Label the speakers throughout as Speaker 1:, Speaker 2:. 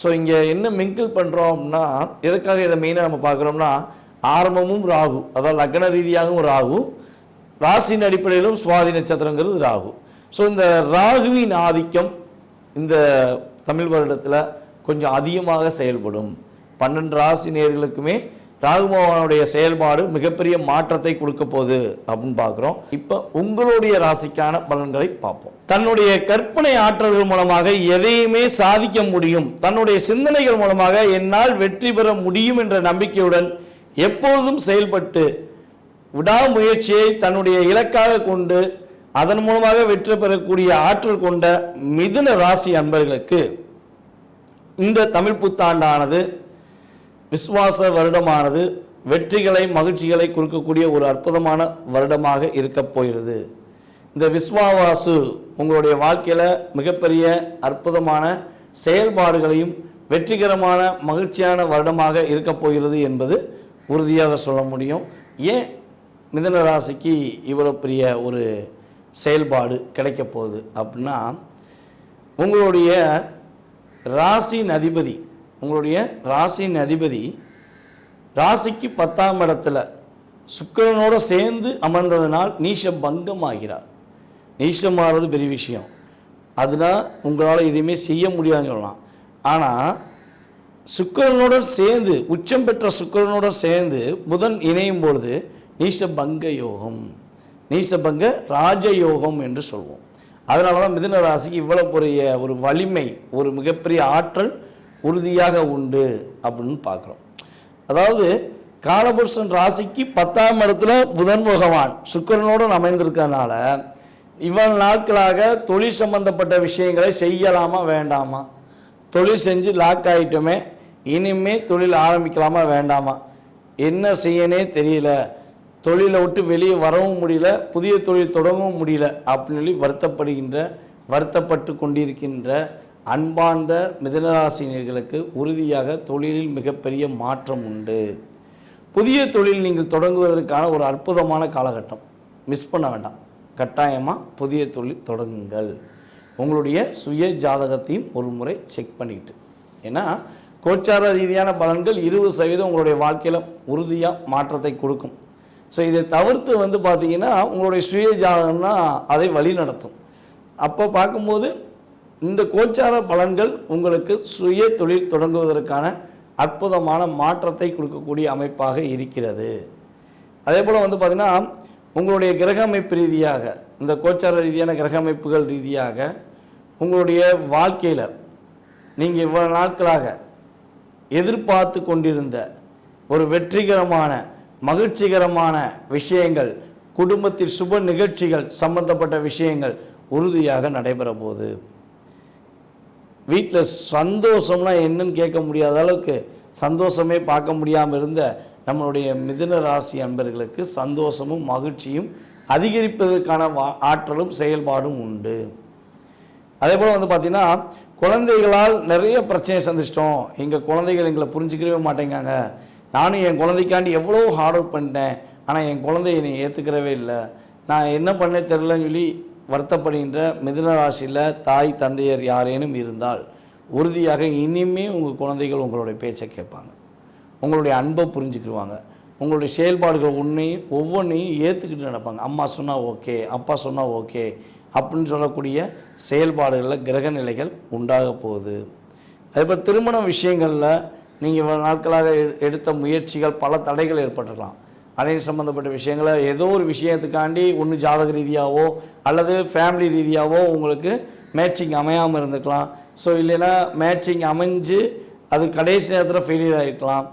Speaker 1: So இங்கே என்ன mingle பண்ணுறோம் அப்படின்னா எதுக்காக இதை மெயினாக நம்ம பார்க்குறோம்னா ஆரம்பமும் ராகு அதாவது லக்ன ரீதியாகவும் ராகு ராசியின் அடிப்படையிலும் சுவாதி நட்சத்திரங்கிறது ராகு. ஸோ இந்த ராகுவின் ஆதிக்கம் இந்த தமிழ் வருடத்தில் கொஞ்சம் அதிகமாக செயல்படும். பன்னெண்டு ராசி நேர்களுக்குமே ராகு செயல்பாடு மிகப்பெரிய மாற்றத்தை கொடுக்க போகுது அப்படின்னு பார்க்குறோம். இப்போ உங்களுடைய ராசிக்கான பலன்களை பார்ப்போம். தன்னுடைய கற்பனை ஆற்றல்கள் மூலமாக எதையுமே சாதிக்க முடியும். தன்னுடைய சிந்தனைகள் மூலமாக என்னால் வெற்றி பெற முடியும் என்ற நம்பிக்கையுடன் எப்பொழுதும் செயல்பட்டு விடாமுயற்சியை தன்னுடைய இலக்காக கொண்டு அதன் மூலமாக வெற்றி பெறக்கூடிய ஆற்றல் கொண்ட மிதுன ராசி அன்பர்களுக்கு இந்த தமிழ் புத்தாண்டானது விஸ்வாச வருடமானது வெற்றிகளை மகிழ்ச்சிகளை கொடுக்கக்கூடிய ஒரு அற்புதமான வருடமாக இருக்கப் போகிறது. இந்த விஸ்வாவாசு உங்களுடைய வாழ்க்கையில் மிகப்பெரிய அற்புதமான செயல்பாடுகளையும் வெற்றிகரமான மகிழ்ச்சியான வருடமாக இருக்கப் போகிறது என்பது உறுதியாக சொல்ல முடியும். ஏன் மிதன ராசிக்கு இவ்வளோ பெரிய ஒரு செயல்பாடு கிடைக்க போகுது அப்படின்னா உங்களுடைய ராசியின் அதிபதி உங்களுடைய ராசியின் அதிபதி ராசிக்கு பத்தாம் இடத்துல சுக்கிரனோட சேர்ந்து அமர்ந்ததனால் நீஷ பங்கம் ஆகிறார் நீஷமாகிறது பெரிய விஷயம். அதனால் உங்களால் எதுவுமே செய்ய முடியாதுன்னு சொல்லலாம். ஆனால் சுக்கரனோட சேர்ந்து உச்சம் பெற்ற சுக்கிரனோட சேர்ந்து புதன் இணையும் பொழுது நீசபங்க யோகம். நீசபங்க ராஜயோகம் என்று சொல்வோம். அதனால தான் மிதுன ராசிக்கு இவ்வளோ பெரிய ஒரு வலிமை ஒரு மிகப்பெரிய ஆற்றல் உறுதியாக உண்டு அப்படின்னு பார்க்குறோம். அதாவது காலபுருஷன் ராசிக்கு பத்தாம் இடத்துல புதன் பகவான் சுக்கரனோடு அமைந்திருக்கனால இவ்வளவு நாட்களாக தொழில் சம்பந்தப்பட்ட விஷயங்களை செய்யலாமா வேண்டாமா? தொழில் செஞ்சு லாக் ஆகிட்டோமே இனிமே தொழில் ஆரம்பிக்கலாமா வேண்டாமா? என்ன செய்யனே தெரியல. தொழிலை விட்டு வெளியே வரவும் முடியல புதிய தொழில் தொடங்கவும் முடியல அப்படின்னு சொல்லி வருத்தப்படுகின்ற வருத்தப்பட்டு கொண்டிருக்கின்ற அன்பார்ந்த மிதனராசினியர்களுக்கு உறுதியாக தொழிலில் மிகப்பெரிய மாற்றம் உண்டு. புதிய தொழில் நீங்கள் தொடங்குவதற்கான ஒரு அற்புதமான காலகட்டம். மிஸ் பண்ண வேண்டாம். கட்டாயமாக புதிய தொழில் தொடங்குங்கள். உங்களுடைய சுய ஜாதகத்தையும் ஒரு முறை செக் பண்ணிக்கிட்டு. ஏன்னா கோச்சார ரீதியான பலன்கள் இருபது சதவீதம் உங்களுடைய வாழ்க்கையில் உறுதியாக மாற்றத்தை கொடுக்கும். ஸோ இதை தவிர்த்து வந்து பார்த்தீங்கன்னா உங்களுடைய சுய ஜாதகம் தான் அதை வழி நடத்தும் அப்போ பார்க்கும்போது இந்த கோச்சார பலன்கள் உங்களுக்கு சுய தொழில் தொடங்குவதற்கான அற்புதமான மாற்றத்தை கொடுக்கக்கூடிய அமைப்பாக இருக்கிறது. அதே போல் வந்து பார்த்திங்கன்னா உங்களுடைய கிரக அமைப்பு ரீதியாக இந்த கோச்சார ரீதியான கிரக அமைப்புகள் ரீதியாக உங்களுடைய வாழ்க்கையில் நீங்கள் இவ்வளோ நாட்களாக எதிர்பார்த்து கொண்டிருந்த ஒரு வெற்றிகரமான மகிழ்ச்சிகரமான விஷயங்கள் குடும்பத்தில் சுப நிகழ்ச்சிகள் சம்பந்தப்பட்ட விஷயங்கள் உறுதியாக நடைபெற போகுது வீட்டில் சந்தோஷம்னா என்னன்னு கேட்க முடியாத அளவுக்கு சந்தோஷமே பார்க்க முடியாமல் இருந்த நம்மளுடைய மிதுன ராசி அன்பர்களுக்கு சந்தோஷமும் மகிழ்ச்சியும் அதிகரிப்பதற்கான வா- ஆற்றலும் செயல்பாடும் உண்டு. அதே போல் வந்து பார்த்திங்கன்னா குழந்தைகளால் நிறைய பிரச்சனையை சந்திச்சிட்டோம். எங்கள் குழந்தைகள் எங்களை புரிஞ்சுக்கவே மாட்டேங்காங்க. நானும் என் குழந்தைக்காண்டி எவ்வளோ ஹார்ட் ஒர்க் பண்ணிட்டேன். ஆனால் என் குழந்தை என்னை ஏற்றுக்கிறவே இல்லை. நான் என்ன பண்ணே தெரிலன்னு சொல்லி வருத்தப்படுகின்ற மிதுன ராசியில் தாய் தந்தையர் யாரேனும் இருந்தால் உறுதியாக இனிமே உங்கள் குழந்தைகள் உங்களுடைய பேச்சை கேட்பாங்க. உங்களுடைய அன்பை புரிஞ்சுக்கிடுவாங்க உங்களுடைய செயல்பாடுகள் உன்னையும் ஒவ்வொன்றையும் ஏற்றுக்கிட்டு நடப்பாங்க. அம்மா சொன்னால் ஓகே அப்பா சொன்னால் ஓகே அப்படின்னு சொல்லக்கூடிய செயல்பாடுகளில் கிரக நிலைகள் உண்டாக போகுது. அதேபோல் திருமண விஷயங்களில் நீங்கள் நாட்களாக எடுத்த முயற்சிகள் பல தடைகள் ஏற்பட்டுடலாம் அதை சம்மந்தப்பட்ட விஷயங்களை ஏதோ ஒரு விஷயத்துக்காண்டி ஒன்று ஜாதக ரீதியாகவோ அல்லது ஃபேமிலி ரீதியாகவோ உங்களுக்கு மேட்சிங் அமையாமல் இருந்துக்கலாம். ஸோ இல்லைன்னா மேட்சிங் அமைஞ்சு அது கடைசி நேரத்தில் ஃபெயிலியர் ஆகிருக்கலாம்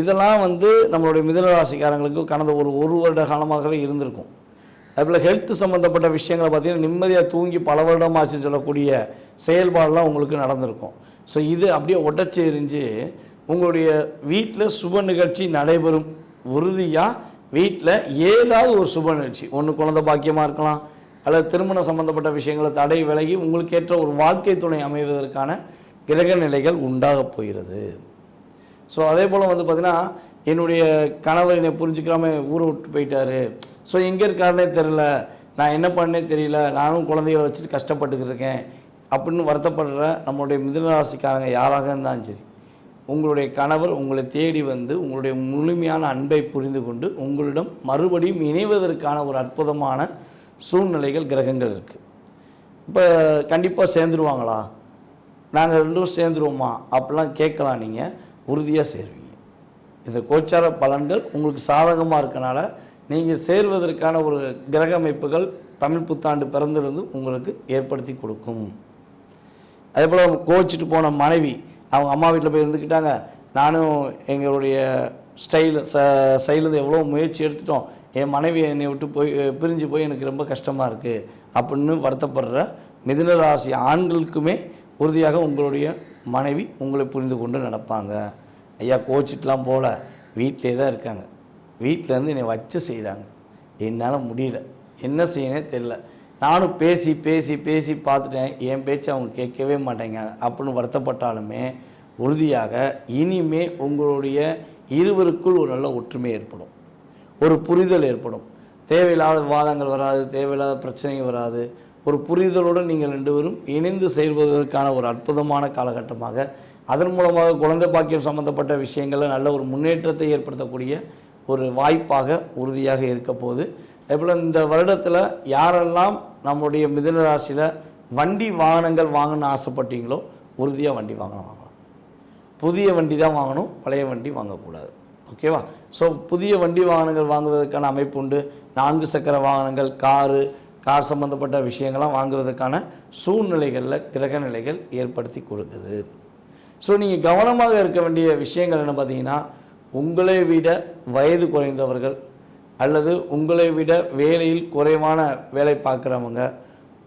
Speaker 1: இதெல்லாம் வந்து நம்மளுடைய மிதனராசிக்காரங்களுக்கு கடந்த ஒரு ஒரு வருட காலமாகவே இருந்திருக்கும். அதுபோல் ஹெல்த் சம்மந்தப்பட்ட விஷயங்களை பார்த்தீங்கன்னா நிம்மதியாக தூங்கி பல வருடமாச்சுன்னு சொல்லக்கூடிய செயல்பாடெலாம் உங்களுக்கு நடந்திருக்கும். ஸோ இது அப்படியே உடச்சி எரிஞ்சு உங்களுடைய வீட்டில் சுப நிகழ்ச்சி நடைபெறும். உறுதியாக வீட்டில் ஏதாவது ஒரு சுப நிகழ்ச்சி. ஒன்று குழந்த பாக்கியமாக இருக்கலாம் அல்லது திருமணம் சம்மந்தப்பட்ட விஷயங்களை தடை விலகி உங்களுக்கு ஏற்ற ஒரு வாழ்க்கை துணை அமைவதற்கான கிரக நிலைகள் உண்டாகப் போகிறது. ஸோ அதே போல் வந்து பார்த்திங்கன்னா என்னுடைய கணவர் என்னை புரிஞ்சுக்காம ஊரை விட்டு போயிட்டாரு. ஸோ எங்கே இருக்காருனே தெரில நான் என்ன பண்ணே தெரியல. நானும் குழந்தைகளை வச்சுட்டு கஷ்டப்பட்டுக்கிட்டு இருக்கேன். அப்படின்னு வருத்தப்படுற நம்மளுடைய மிதனராசிக்காரங்க யாராக இருந்தாலும் சரி. உங்களுடைய கணவர் உங்களை தேடி வந்து உங்களுடைய முழுமையான அன்பை புரிந்து கொண்டு உங்களிடம் மறுபடியும் இணைவதற்கான ஒரு அற்புதமான சூழ்நிலைகள் கிரகங்கள் இருக்குது இப்போ கண்டிப்பாக சேர்ந்துருவாங்களா? நாங்கள் ரெண்டும் சேர்ந்துருவோமா? அப்படிலாம் கேட்கலாம் நீங்கள் உறுதியாக சேருவீங்க. இந்த கோச்சார பலன்கள் உங்களுக்கு சாதகமாக இருக்கனால நீங்கள் சேர்வதற்கான ஒரு கிரக அமைப்புகள் தமிழ் புத்தாண்டு பிறந்திருந்து உங்களுக்கு ஏற்படுத்தி கொடுக்கும். அதே போல் கோச்சிட்டு போன மனைவி அவங்க அம்மா வீட்டில் போய் இருந்துக்கிட்டாங்க. நானும் எங்களுடைய ஸ்டைல் ச சைட்லேருந்து எவ்வளோ முயற்சி எடுத்துட்டோம். என் மனைவி என்னை விட்டு போய் பிரிஞ்சு போய் எனக்கு ரொம்ப கஷ்டமாக இருக்குது அப்படின்னு வருத்தப்படுற மிதுன ராசி ஆண்களுக்குமே உறுதியாக உங்களுடைய மனைவி உங்களை புரிந்து கொண்டு நடப்பாங்க. ஐயா கோச்சிட்டுலாம் போகல வீட்டிலே தான் இருக்காங்க. வீட்டிலேருந்து என்னை வச்சு செய்கிறாங்க என்னால் முடியல. என்ன செய்யணே தெரில நானும் பேசி பேசி பேசி பார்த்துட்டேன். என் பேச்சு அவங்க கேட்கவே மாட்டேங்க. அப்படின்னு வருத்தப்பட்டாலுமே உறுதியாக இனிமே உங்களுடைய இருவருக்குள் ஒரு நல்ல ஒற்றுமை ஏற்படும். ஒரு புரிதல் ஏற்படும். தேவையில்லாத வாதங்கள் வராது தேவையில்லாத பிரச்சனைகள் வராது. ஒரு புரிதலுடன் நீங்கள் ரெண்டு பேரும் இணைந்து செயல்படுவதற்கான ஒரு அற்புதமான காலகட்டமாக அதன் மூலமாக குழந்தை பாக்கியம் சம்பந்தப்பட்ட விஷயங்களில் நல்ல ஒரு முன்னேற்றத்தை ஏற்படுத்தக்கூடிய ஒரு வாய்ப்பாக உறுதியாக இருக்க போகுது. அதேபோல் இந்த வருடத்தில் யாரெல்லாம் நம்முடைய மிதனராசியில் வண்டி வாகனங்கள் வாங்கணும்னு ஆசைப்பட்டீங்களோ உறுதியாக வண்டி வாங்கணும் வாங்கலாம். புதிய வண்டி தான் வாங்கணும் பழைய வண்டி வாங்கக்கூடாது. ஓகேவா ஸோ புதிய வண்டி வாகனங்கள் வாங்குவதற்கான அமைப்பு உண்டு. நான்கு சக்கர வாகனங்கள் காரு கார் சம்மந்தப்பட்ட விஷயங்கள்லாம் வாங்குவதற்கான சூழ்நிலைகளில் கிரக நிலைகள் ஏற்படுத்தி கொடுக்குது. ஸோ நீங்கள் கவனமாக இருக்க வேண்டிய விஷயங்கள் என்ன பார்த்தீங்கன்னா உங்களை விட வயது குறைந்தவர்கள் அல்லது உங்களை விட வேலையில் குறைவான வேலை பார்க்குறவங்க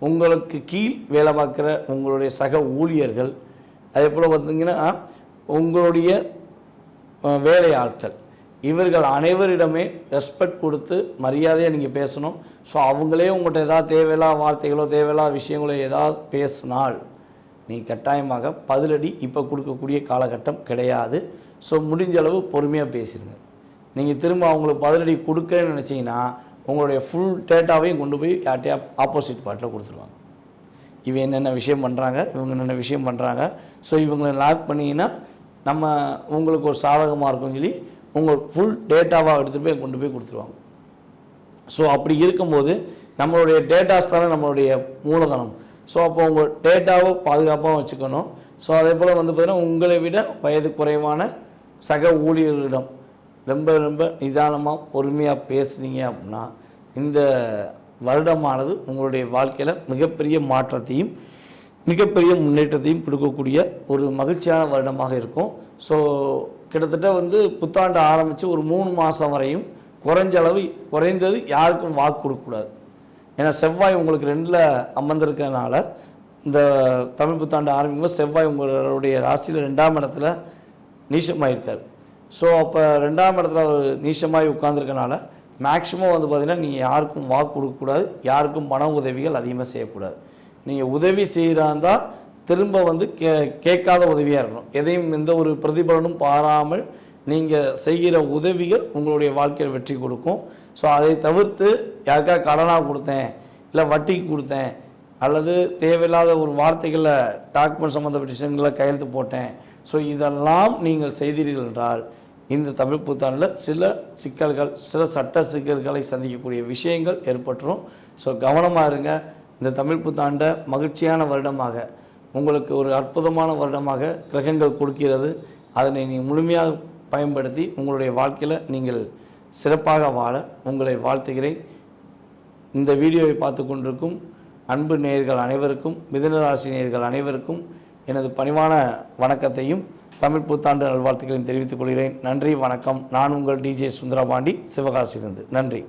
Speaker 1: உங்களுக்கு கீழ் வேலை பார்க்குற உங்களுடைய சக ஊழியர்கள் அதே போல் பார்த்திங்கன்னா உங்களுடைய வேலை ஆட்கள் இவர்கள் அனைவரிடமே ரெஸ்பெக்ட் கொடுத்து மரியாதையாக நீங்கள் பேசணும். ஸோ அவங்களே உங்கள்கிட்ட ஏதாவது தேவையில்லா வார்த்தைகளோ தேவையில்லா விஷயங்களோ ஏதாவது பேசினால் நீ கட்டாயமாக பதிலடி இப்போ கொடுக்கக்கூடிய காலகட்டம் கிடையாது. ஸோ முடிஞ்ச அளவு பொறுமையாக பேசிடுங்க நீங்கள் திரும்ப அவங்களுக்கு பதிலடி கொடுக்கன்னு நினச்சிங்கன்னா உங்களுடைய ஃபுல் டேட்டாவையும் கொண்டு போய் யார்ட்டையா ஆப்போசிட் பார்ட்டில் கொடுத்துருவாங்க. இவன் என்னென்ன விஷயம் பண்ணுறாங்க இவங்க என்னென்ன விஷயம் பண்ணுறாங்க ஸோ இவங்களை லாக் பண்ணிங்கன்னா நம்ம உங்களுக்கு ஒரு சாதகமாக இருக்கும் சொல்லி உங்கள் ஃபுல் டேட்டாவாக எடுத்துகிட்டு போய் கொண்டு போய் கொடுத்துருவாங்க. ஸோ அப்படி இருக்கும்போது நம்மளுடைய டேட்டாஸ் தானே நம்மளுடைய மூலதனம். ஸோ அப்போ உங்கள் டேட்டாவை பாதுகாப்பாக வச்சுக்கணும். ஸோ அதே போல் வந்து பார்த்திங்கன்னா உங்களை விட வயது குறைவான சக ஊழியர்களிடம் ரொம்ப ரொம்ப நிதானமாக பொறுமையாக பேசுனீங்க அப்படின்னா இந்த வருடமானது உங்களுடைய வாழ்க்கையில் மிகப்பெரிய மாற்றத்தையும் மிகப்பெரிய முன்னேற்றத்தையும் கொடுக்கக்கூடிய ஒரு மகிழ்ச்சியான வருடமாக இருக்கும். ஸோ கிட்டத்தட்ட வந்து புத்தாண்டு ஆரம்பித்து ஒரு மூணு மாதம் வரையும் குறைஞ்ச அளவு குறைந்தது யாருக்கும் வாக்கு கொடுக்கக்கூடாது. ஏன்னா செவ்வாய் உங்களுக்கு ரெண்டில் அமர்ந்திருக்கிறதுனால இந்த தமிழ் புத்தாண்டு ஆரம்பிக்கும்போது செவ்வாய் உங்களுடைய ராசியில் ரெண்டாம் இடத்துல நீசமாயிருக்கார் ஸோ அப்போ ரெண்டாம் இடத்துல அவர் நீச்சமாகி உட்காந்துருக்கனால மேக்ஸிமம் வந்து பார்த்திங்கன்னா நீங்கள் யாருக்கும் வாக்கு கொடுக்கக்கூடாது யாருக்கும் பண உதவிகள் அதிகமாக செய்யக்கூடாது. நீங்கள் உதவி செய்கிறாந்தா திரும்ப வந்து கே கேட்காத உதவியாக இருக்கணும். எதையும் எந்த ஒரு பிரதிபலனும் பாராமல் நீங்கள் செய்கிற உதவிகள் உங்களுடைய வாழ்க்கையில் வெற்றி கொடுக்கும். ஸோ அதை தவிர்த்து யாருக்கா கடனாக கொடுத்தேன் இல்லை வட்டிக்கு கொடுத்தேன் அல்லது தேவையில்லாத ஒரு வார்த்தைகளை டாக்குமெண்ட் சம்மந்தப்பட்ட விஷயங்களை கையெழுத்து போட்டேன். ஸோ இதெல்லாம் நீங்கள் செய்தீர்கள் என்றால் இந்த தமிழ் புத்தாண்டில் சில சிக்கல்கள் சில சட்ட சிக்கல்களை சந்திக்கக்கூடிய விஷயங்கள் ஏற்பட்டுரும். ஸோ கவனமாக இருங்க. இந்த தமிழ் புத்தாண்டை மகிழ்ச்சியான வருடமாக உங்களுக்கு ஒரு அற்புதமான வருடமாக கிரகங்கள் கொடுக்கிறது. அதனை நீங்கள் முழுமையாக பயன்படுத்தி உங்களுடைய வாழ்க்கையில் நீங்கள் சிறப்பாக வாழ உங்களை வாழ்த்துகிறேன். இந்த வீடியோவை பார்த்து கொண்டிருக்கும் அன்பு நேயர்கள் அனைவருக்கும் மிதனராசி நேயர்கள் அனைவருக்கும் எனது பணிவான வணக்கத்தையும் தமிழ் புத்தாண்டு நல்வாழ்த்துக்களையும் தெரிவித்துக் கொள்கிறேன். நன்றி வணக்கம். நான் உங்கள் டிஜே சுந்தரபாண்டி. சிவகாசியிலிருந்து. நன்றி.